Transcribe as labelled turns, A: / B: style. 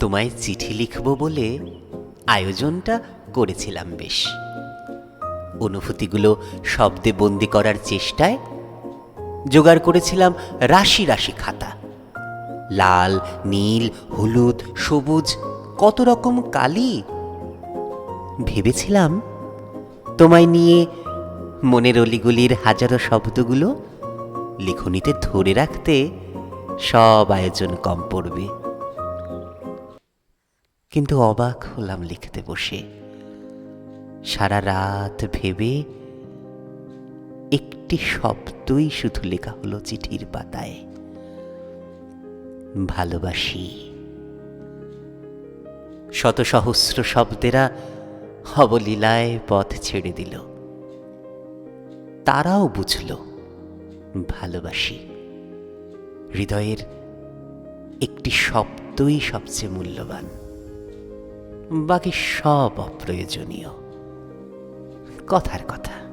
A: তোমায় চিঠি লিখব বলে আয়োজনটা করেছিলাম বেশ। অনুভূতিগুলো শব্দে বন্দি করার চেষ্টায় জোগাড় করেছিলাম রাশি রাশি খাতা। লাল, নীল, হলুদ, সবুজ, কত রকম কালি। ভেবেছিলাম তোমায় নিয়ে মনের অলিগুলির হাজারো শব্দগুলো লিখনিতে ধরে রাখতে সব আয়োজন কম পড়বে। কিন্তু অবাক হলাম লিখতে বসে। সারা রাত ভেবে একটি শব্দই শুধু লেখা হলো চিঠির পাতায়। ভালোবাসি। শত সহস্র শব্দেরা অবলীলায় পথ ছেড়ে দিল। তারাও বুঝল, ভালোবাসি। হৃদয়ের একটি শব্দই সবচেয়ে মূল্যবান। বাকি সব অপ্রয়োজনীয়। কথার কথা।